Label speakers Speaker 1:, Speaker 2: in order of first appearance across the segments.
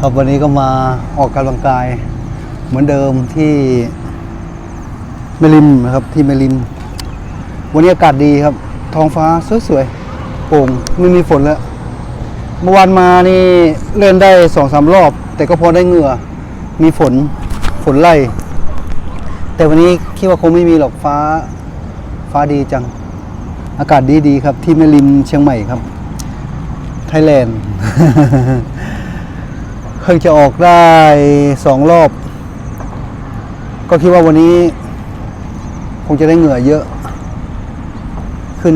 Speaker 1: ครับวันนี้ก็มาออกกำลังกาย เหมือนเดิมที่เมลิมนะครับที่เมลิม วันนี้อากาศดีครับ ท้องฟ้าสวยๆโปร่งไม่มีฝนแล้วเมื่อวานมานี่เล่นได้สองสามรอบ แต่ก็พอได้เหงื่อ มีฝนฝนไล่ แต่วันนี้คิดว่าคงไม่มีหรอกฟ้า ฟ้าดีจัง อากาศดีดีๆครับ ที่แม่ริมเชียงใหม่ครับ ไทยแลนด์ เพิ่งจะออกได้สองรอบ ก็คิดว่าวันนี้ คงจะได้เหงื่อเยอะ ขึ้น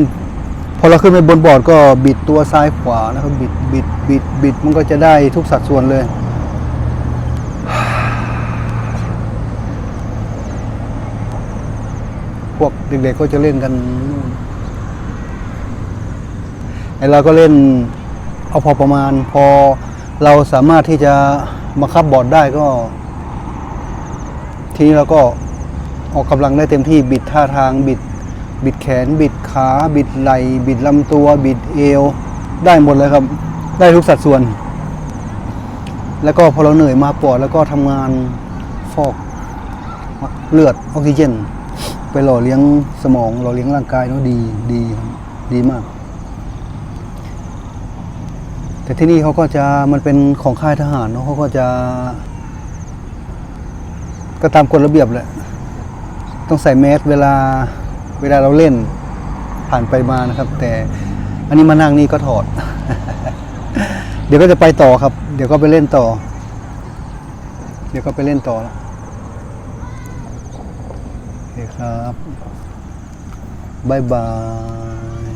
Speaker 1: พอเราขึ้นไปบนบอร์ดก็บิดตัวซ้ายขวานะครับบิดบิดบิดบิดมันก็จะได้ทุกสัดส่วนเลยพวกเด็กๆก็จะเล่นกันนู่นไอเราก็เล่น เอาพอประมาณ พอเราสามารถที่จะมาคับบอร์ดได้ก็ ทีนี้เราก็ออกกำลังได้เต็มที่บิดท่าทางบิด บิดแขน บิดขา บิดไหล่บิดลำตัว บิดเอว ได้หมดเลยครับ ได้ทุกสัดส่วน แล้วก็พอเราเหนื่อยมาปอดแล้วก็ทำงานฟอกเลือดออกซิเจน ไปหล่อเลี้ยงสมองหล่อเลี้ยงร่างกายเนาะดีดีดีมาก แต่ที่นี่เขาก็จะมันเป็นของค่ายทหารเนาะเขาก็จะ ก็ตามกฎระเบียบแหละต้องใส่แมสเวลาเวลาเราเล่นผ่านไปมานะครับ แต่อันนี้มานั่งนี่ก็ถอด เดี๋ยวก็จะไปต่อครับ เดี๋ยวก็ไปเล่นต่อ เดี๋ยวก็ไปเล่นต่อแล้วโอเคครับบายบาย